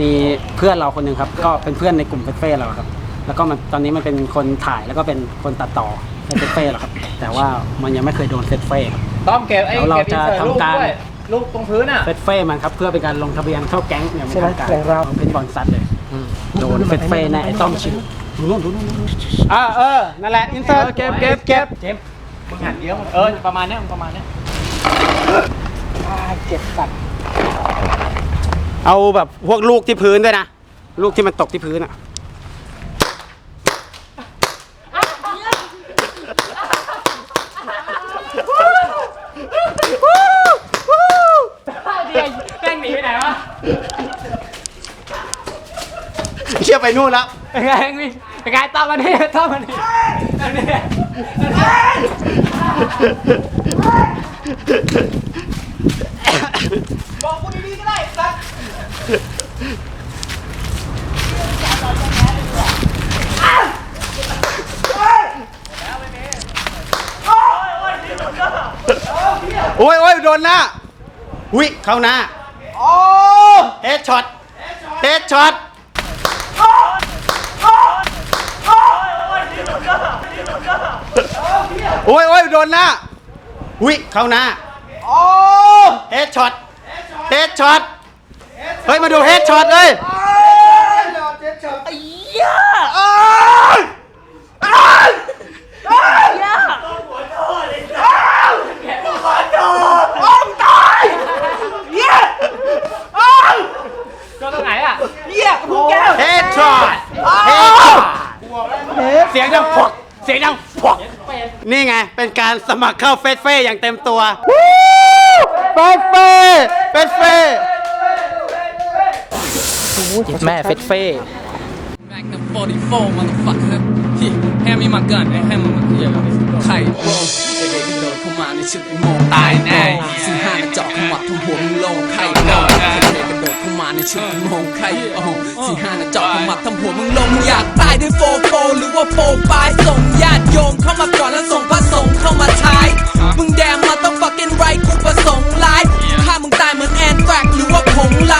มีเพื่อนเราคนหนึ่งครับ ก็เป็นเพื่อนในกลุ่มเฟสเฟ่เราครับ แล้วก็มันตอนนี้มันเป็นคนถ่ายแล้วก็เป็นคนตัดต่อในเฟสเฟ่เราครับ แต่ว่ามันยังไม่เคยโดนเฟสเฟ่ครับ ต้อมเก็บไอ้แล้วเราเก็บอินเสิร์ตจะรูปทำการ ด้วยรูปตรงพื้นอะ เฟสเฟ่มันครับเพื่อเป็นการลงทะเบียนเข้าแก๊งอย่างใช่ไหมเป็นทางการแก๊งเราเป็นบอลซัดเลยโดนเฟสเฟ่แน่ไอ้ต้อมชิวดูนู่นดูนู่นดูนู่นอ่าเออนั่นแหละอินเสิร์ตเก็บเก็บเก็บเจมส์มึงหันเยอะเออประมาณเนี้ยมึงประมาณเนี้ยเจ็บสัตว์ เอาแบบพวกลูกที่พื้นด้วยนะ ลูกที่มันตกที่พื้นอะเดี๋ยวแม่งหนีไปไหนวะเชี่ยไปนู่นแล้วเป็นไงพี่เป็นไงต้อมมาดิต้อมมาดิมาดิบอกกูดีๆก็ได้สัก โอ้ยโอ้ยโดนหน้าอุ้ยเข้าหน้าโอ้เฮดช็อตเฮดช็อตโอ้ยโอ้ยโดนหน้าอุ้ยเข้าหน้าโอ้เฮดช็อตเฮดช็อตเฮ้ยมาดูเฮดช็อตเลยอ้าวอ้าวอ้าว โดนตรงไหนอะ เฮดช็อต เฮดช็อต เสียงดังพวกเสียงดังพวกนี่ไง เป็นการสมัครเข้าเฟสเฟ่อย่างเต็มตัวเฟสเฟ่เฟสเฟ่แม่เฟสเฟ่ Magnum 44 motherfucker ที่แฮมมีมาเกินไอ้แฮมมัน เข้ามาในชุดไอ้โมงตายแน่ซึ่งห้าเจาะขมับทั้งหัวมึงโลงไข่โอ้เด็กๆกระโดดเข้ามาในชุดไอ้โมงไข่โอ้สี่ห้าเจาะขมับทั้งหัวมึงลงอยากตายด้วยโฟโฟหรือว่าโฟปลายส่งญาติโยมเข้ามาก่อนแล้วส่งพระสงฆ์เข้ามาท้ายมึงแดงมาต้อง fucking right กูประสงค์ร้ายถ้ามึงตายเหมือนแอนแฟกหรือว่าผงลา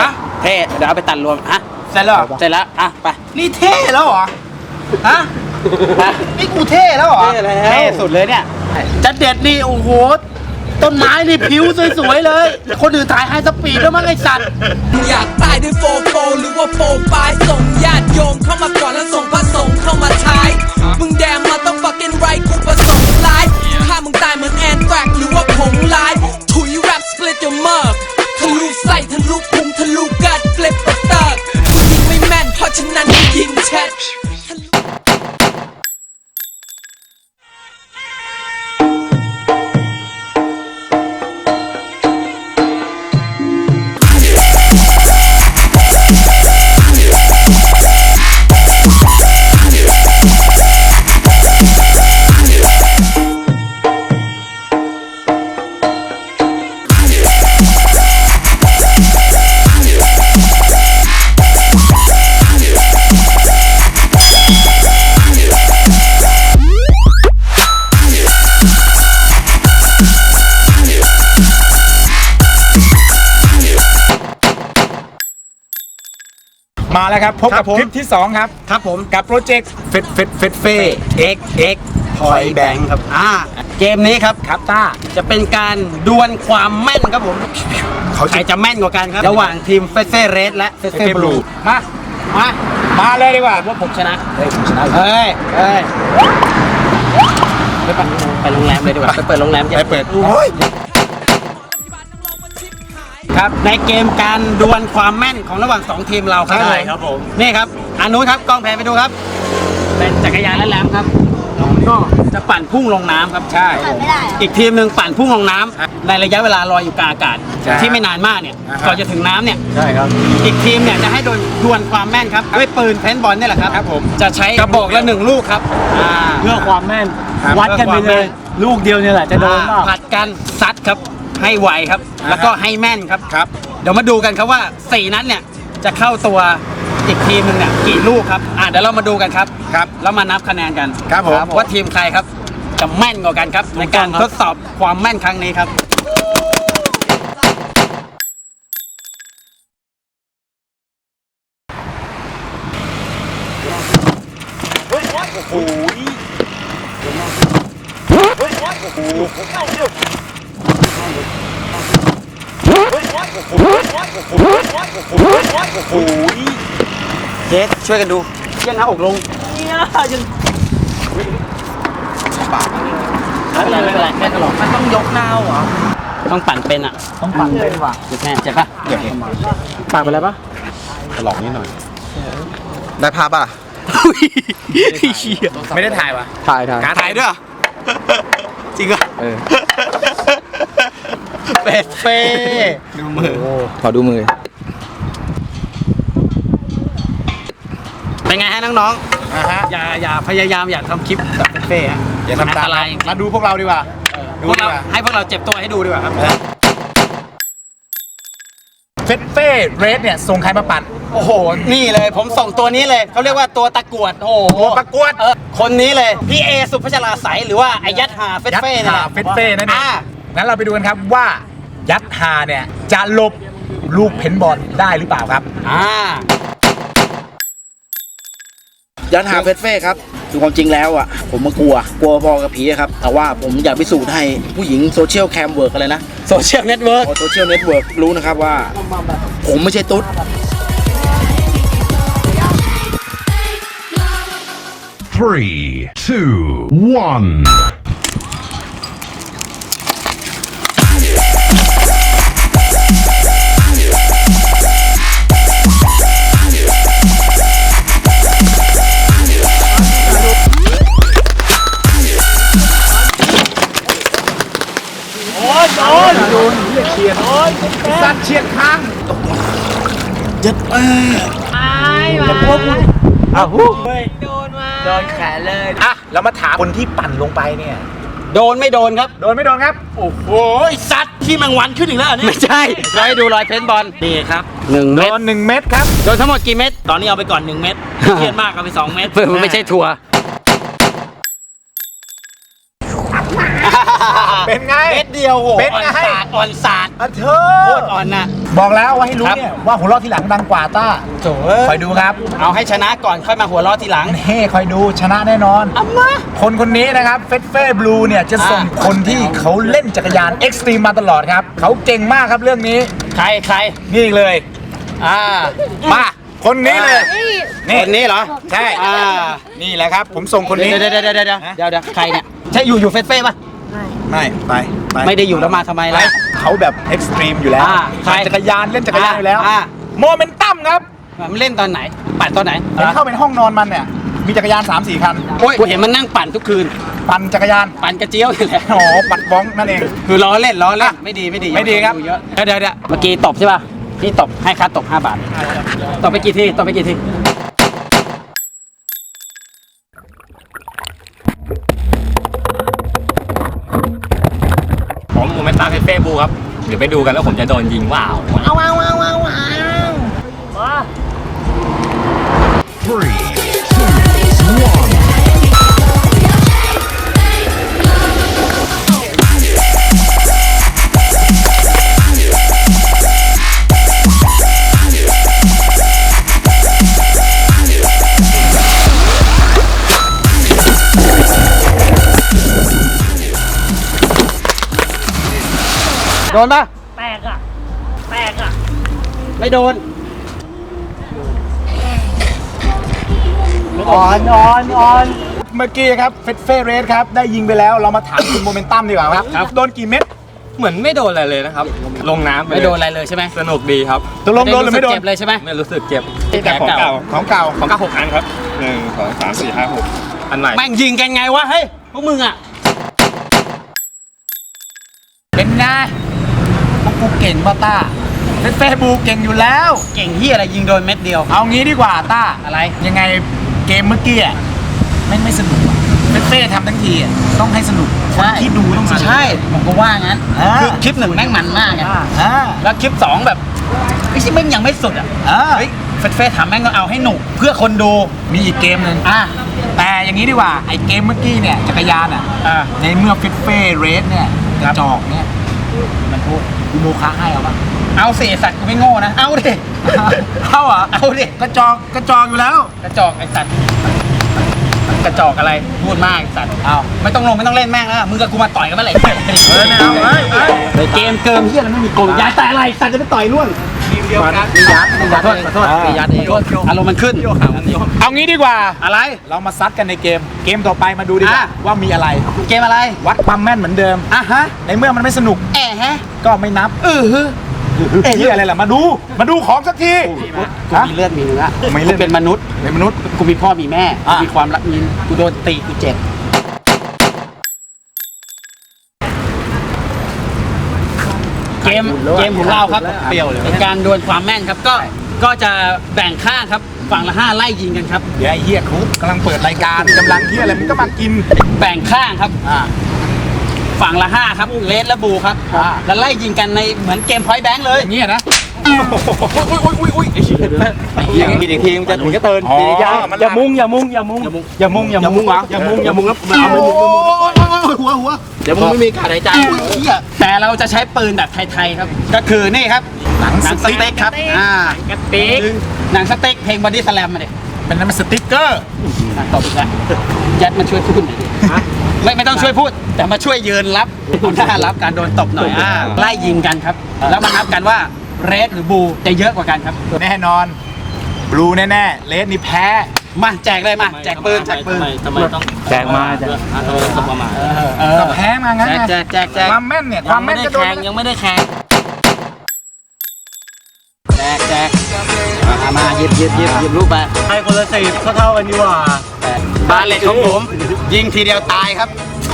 ฮะเท่เดี๋ยวเอาไปตัดรวมฮะเสร็จแล้วเหรอเสร็จแล้วอะไปนี่เท่แล้วเหรอฮะนี่กูเท่แล้วเหรอเท่สุดเลยเนี่ยจะเด็ดนี่โอ้โหต้นไม้นี่ผิวสวยๆเลย คนอื่นถ่ายไฮสปีดด้วยมั้งไอสัตว์มึงอยากตายด้วยโฟโฟหรือว่าโฟปลายส่งญาติโยมเข้ามาก่อนแล้วส่งพระสงฆ์เข้ามาท้าย มึงแดงมาต้อง fucking right กูประสงค์ร้าย ถ้ามึงตายเหมือนแอนแฟกหรือว่าผงลาย มาแล้วครับพบครักับบผม คลิปที่ 2 ครับ ครับผมกับโปรเจกต์ เฟดเฟดเฟดเฟ่ X X พอยแบงครับอ่าเกมนี้ครับครับต้า จะเป็นการดวลความแม่นครับผมขเขาจะใครจะแม่นกว่ากันครับ ระหว่างทีมเฟสเฟ่เรสและเฟสเฟ่บลูมามามาเลยดีกว่าว่าผมชนะเฮ้ยผมชนะเฮ้ยเฮ้ยไปปั่นไปโรงแรมเลยดีกว่าไปเปิดโรงแรมไปเปิดโอ้ย ครับ ในเกมการดวลความแม่นของระหว่าง 2 ทีมเราครับใช่ครับผม นี่ครับอันนู้นครับกล้องแพนไปดูครับ เป็นจักรยานและแหลมครับ ก็จะปั่นพุ่งลงน้ำครับใช่อีกทีมหนึ่งปั่นพุ่งลงน้ำในระยะเวลาลอยอยู่กลางอากาศ ใช่ที่ไม่นานมากเนี่ยอ่าฮะ ก่อนจะถึงน้ำเนี่ย ใช่ครับ อีกทีมเนี่ยจะให้โดนดวลความแม่นครับด้วยปืนเพนบอลนี่แหละครับครับผม จะใช้กระบอกละหนึ่งลูกครับอ่า เพื่อความแม่น ครับวัดกันไปเลยลูกเดียวเนี่ยแหละจะโดนเปล่าผัดกันซัดครับ ให้ไวครับอ่าฮะแล้วก็ให้แม่นครับ ครับ เดี๋ยวมาดูกันครับว่าสี่นัดเนี่ย จะเข้าตัวอีกทีมหนึ่งเนี่ยกี่ลูกครับ อ่าเดี๋ยวเรามาดูกันครับ ครับ แล้วมานับคะแนนกันครับผมว่าทีมใครครับ จะแม่นกว่ากันครับ ในการทดสอบความแม่นครั้งนี้ครับ เจสช่วยกันดูเยี่ยงหน้าอกลงไม่เป็นไรไม่เป็นไรแค่ตลกมันต้องยกหน้าเหรอต้องปั่นเป็นอะ ต้องปั่นเป็นว่ะยกแม่เจ็บปะเดี๋ยวเห็นปากไปแล้วปะถลอกนิดหน่อย ได้ภาพป่ะไม่ได้ถ่ายวะถ่ายถ่ายการถ่ายด้วยจริงเหรอ เออเป็ดเฟ่ดูมือขอดูมือ เป็นไงฮะน้องอ่าฮะๆอย่าอย่าพยายามอย่าทำคลิปแบบเฟ่ๆฮะอย่ามันทำอันตามตรายมาดูพวกเราดีกว่าดูพวกดีเรากว่าให้พวกเราเจ็บตัวให้ดูดีกว่าครับเฟสเฟ่เรสเนี่ยส่งใครมาปั่นโอ้โห นี่เลยผมส่งตัวนี้เลย เขาเรียกว่าตัวตะกรวด โอ้โหตัวประกวดเออคนนี้เลย พี่เอสุภาชราใสหรือว่าไอยัดหาเฟสยัดเฟ่หาเฟสเฟ่นั่นเองอ่างั้นเราไปดูกันครับว่า ยัดหาเนี่ยจะหลบลูกเพนบอลได้หรือเปล่าครับ อ่า ยันหาเฟสเฟ่ครับคือความจริงแล้วอะ ผมมากลัว กลัวพอกับผีอะครับ แต่ว่าผมอยากพิสูจน์ให้ผู้หญิงโซเชียลแคมเวิร์กอะไรนะโซเชียลเน็ตเวิร์กโซเชียลเน็ตเวิร์กรู้นะครับว่า ผมไม่ใช่ตุ๊ด Three, two, one. สัตว์เชียงข้างโดนแขนเลยอะเรามาถามคนที่ปั่นลงไปเนี่ยโดนไม่โดนครับ โดนไม่โดนครับ โอ้โหไอ้สัตว์ที่แมงวันขึ้นอีกแล้วเหรอเนี่ยไม่ใช่เราให้ดูรอยเพนบอลนี่ครับหนึ่งโดเม็ดนหนึ่งเม็ดครับ โดนทั้งหมดกี่เม็ดตอนนี้เอาไปก่อนหนึ่งเม็ดเครียดมากเอาไปสองเม็ดเพื่อมันไม่ใช่ทัว เป็นไง เม็ดเดียวโหเป็นไง อ่อนสาดอ่อนสาดอะเธโคอตรอ่อนนะบอกแล้วว่าให้รู้ครับ เนี่ยว่าหัวเราะที่หลังดังกว่าต้าโถ่คอยดูครับเอาให้ชนะก่อนค่อยมาหัวเราะทีหลังนี่คอยดูชนะแน่นอนอัมมา คนคนนี้นะครับเฟสเฟ่บลูเนี่ยจะส่งอ่า คนที่เขาเล่นจักรยานเอ็กซ์ตรีมมาตลอดครับเขาเก่งมากครับเรื่องนี้ใครใครนี่เลยอ่ามาคนนี้เลยคนนี้เหรอใช่อ่านี่แหละครับ ผมส่งคนนี้ เดี๋ยวเดี๋ยวเดี๋ยวเดี๋ยวเดี๋ยวเดี๋ยวเดี๋ยวใครเนี่ยใช่อยู่อยู่เฟสเฟ่ป่ะ ไม่ไปปไม่ได้อยู่แล้วมาทำไมไปล่ะเขาแบบเอ็กซ์ตรีมอยู่แล้วอ่าใครปั่นจักรยานเล่นจักรยานอยู่แล้วอ่าโมเมนตัมครับมันเล่นตอนไหน ปั่นตอนไหนเห็นเข้าเป็นห้องนอนมันเนี่ยมีจักรยาน3 4คันโอ้ยกูเห็นมันนั่งปั่นทุกคืน ปั่นจักรยานปั่นกระเจียวนี่แหละอ๋อปัดบ้องนั่นเอง คือล้อเล่นล้อเล่นไม่ดีไม่ดีไม่ดีครับ เยอะเดี๋ยวเดี๋ยวเดี๋ยวเมื่อกี้ตบใช่ป่ะพี่ตบให้ค่าตบ5บาทตบไปกี่ทีตบไปกี่ที ผมผมเป็นเฟซบุ๊กครับ เดี๋ยวไปดูกันแล้วผมจะโดนยิงว้าว Three, โดนป่ะแตกอะ แตกอะ ไม่โดน อ่อนอ่อนอ่อนเมื่อกี้ครับเฟสเฟเรสครับ ได้ยิงไปแล้วเรามาถามคุณโมเมนตัมดีกว่าครับ โดนกี่เม็ดเหมือนไม่โดนอะไรเลยนะครับ ลงน้ำปไม่โดนอะไรเลยใช่ไหมสนุกดีครับตกลงโดนหรือไม่โดน เจ็บเลยใช่ไหมไม่รู้สึกเจ็บแต่ของเก่าของเก่าของเก้าหกอันครับหนึ่งสองสามสี่ห้าหกอันใหม่แม่งยิงกันไงวะเฮ้ยพวกมึงอะเป็นไง พวกกูเก่งป่ะต้าเฟสเฟบูเก่งอยู่แล้ว เก่งที่อะไรยิงโดนเม็ดเดียว เอางี้ดีกว่าต้าอะไร ยังไงเกมเมื่อกี้อะไม่ไม่สนุกอะเฟสเฟ่ทำทั้งทีอะต้องให้สนุกคนที่ดูต้องสนุก ใช่ผมก็ว่างั้นอ่า คือคลิปหนึ่งแม่งมันมากไงอ่าแล้วคลิปสองแบบไอ้ที่แม่งยังไม่สุดอะอ่าเฮ้ยเฟสเฟสทำแม่งก็เอาให้หนุกเพื่อคนดูมีอีกเกมหนึ่งอะแต่อย่างนี้ดีกว่าไอ้เกมเมื่อกี้เนี่ยจักรยานอะ อะในเมื่อเฟสเฟ่เรสเนี่ยกระจอกเนี่ย มันพูดกูโมคะให้เอาปะเอาสิไอ้สัตว์กูไม่โง่นะ เอาดิ เข้าเหรอเอาดิ กระจอกกระจอกอยู่แล้ว กระจอกไอ้สัตว์ กระจอกอะไร พูดมากไอ้สัตว์ เอาไม่ต้องลงไม่ต้องเล่นแม่งแล้ว มึงกับกูมาต่อยกันเมื่อไหร่เออไม่เอาเฮ้ยเฮ้ย เกมเกิมเฮียอะไรไม่มีโกงย้ายแต่อะไรสัตว์จะไปต่อยร่วง มียัดมียัดขอโทษขอโทษมียัดเองอารมณ์มันขึ้น เอางี้ดีกว่า อะไร เรามาซัดกันในเกม เกมต่อไปมาดูดีกว่าอะว่ามีอะไร เกมอะไร วัดความแม่นเหมือนเดิม อะฮะ ในเมื่อมันไม่สนุก แอะฮะ ก็ไม่นับ เออฮึเอ๊ะอะไรล่ะ มาดู มาดูของสักทีกูมีเลือดมีเนื้อมีเลือดกูเป็นมนุษย์เป็นมนุษย์ กูมีพ่อมีแม่อะกูมีความรักมี กูโดนตี กูเจ็บ เก มเกมของเราครับเปรี้ยวเลย เป็นการดวลความแม่นครับก็ก็จะแบ่งข้างครับฝั่งละห้าไล่ยิงกันครับเดี๋ยวไอ้เฮียครุกกำลังเปิดรายการกำลังเฮียอะไรมันก็มากินแบ่งข้างครับฝั่งละห้าครับเลสและบูครับอ่าแล้วไล่ยิงกันในเหมือนเกมพอยต์แบงค์เลยอย่างเงี้ยนะอย่างนี้อีกทีมันจะถึงจะเตือนอ๋ออย่ามันอย่ามุงอย่ามุงอย่ามุงอย่ามุงอย่ามุงวะอย่ามุงอย่ามุงแล้วเอาไปมุง หัวหัวเดี๋ยวมึงไม่มีการหายใจแต่เราจะใช้ปืนแบบไทยๆครับ ก็คือนี่ครับหนังหนังสสติ๊กเต็กครับอ่ากระติกหนังสเต็กเพลงบอดี้สแลมมาดิเป็นน้ำมันสติ๊กเกอร์อะตบอีกแล้วยัดมาช่วยพูดหน่อยดิไม่ไม่ต้องช่วยพูด แต่มาช่วยยืนรับหน้ารับการโดนตบหน่อยอ่าไล่ยิงกันครับ แล้วมานับกันว่าเรดหรือบูจะเยอะกว่ากันครับ แน่นอน บลูแน่ๆเลสนี่แพ้ มาแจกเลยมา แจกปืนแจกปืนทำไมต้องแจกมาแจกประมาณเออก็แพ้มางั้นไงแจกแจกแจกความแม่นเนี่ยความแม่นจะโดนยังไม่ได้แข่งแจกแจกมามาหยิบหยิบหยิบหยิบลูกไปให้คนละสิบเท่าๆกันดีกว่าบาเลตของผม ยิงทีเดียวตายครับ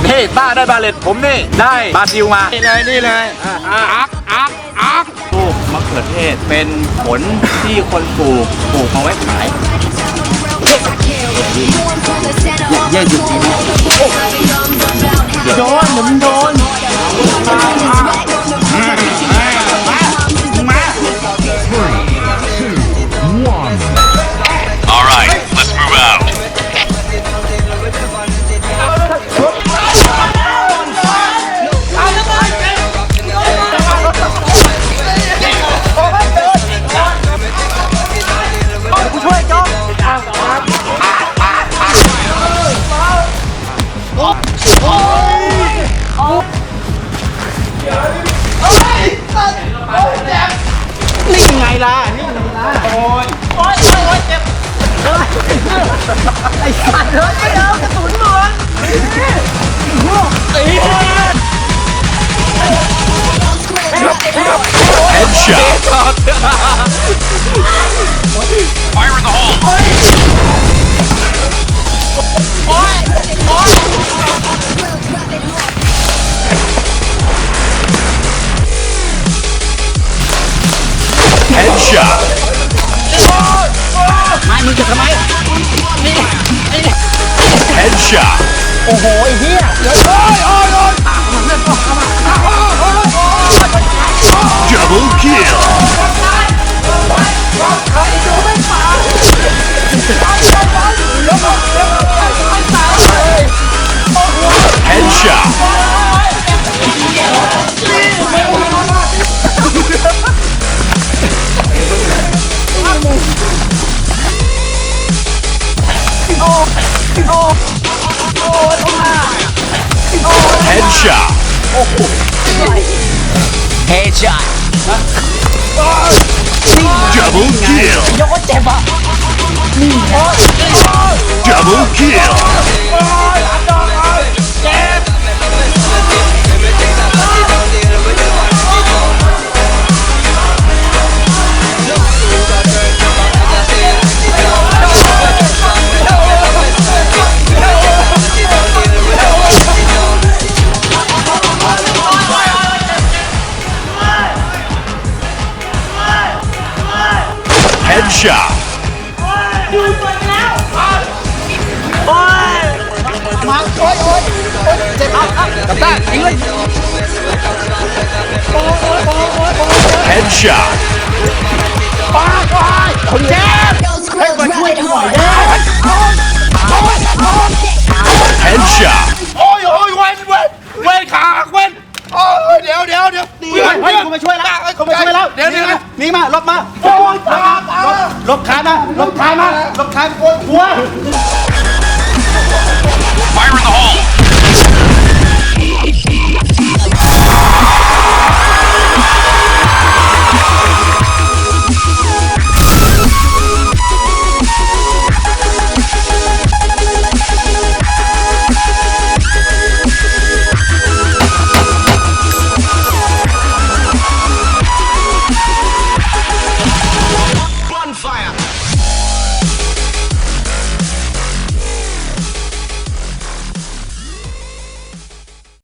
เฮ้ยต้าได้บาเลตผมนี่ได้บราซิลมานี่เลยนี่เลยอักอักอักปลูกมะเขือเทศเป็นผลที่คนปลูกปลูกมาไว้ขาย แย่หยุดทีโดนเดี๋ยวมึงโดน จะทำไมนี่ Headshot โอ้โหไอ้เหี้ยเฮ้ยโอ้ยโอ้ยโอ้ย Double kill เฮ้ Headshot กก็เจ็บอะ Double kill. Headshot. กับต้ายิงเลย Headshot. ให้มาช่วยกันหน่อยเด้ Headshot. โอ้ยโอ้ยเว้นเว้นเว้นขาเว้นโอ้ยเดี๋ยวเดี๋ยวเดี๋ยวเฮ้ยเฮ้ยกูมาช่วยแล้วกูมาช่วยแล้วเดี๋ยวเดี๋ยวหนีมาหลบมาโอ้ยขาขาหลบขามาหลบขามาหลบขาโกนหัว Fire in the hole.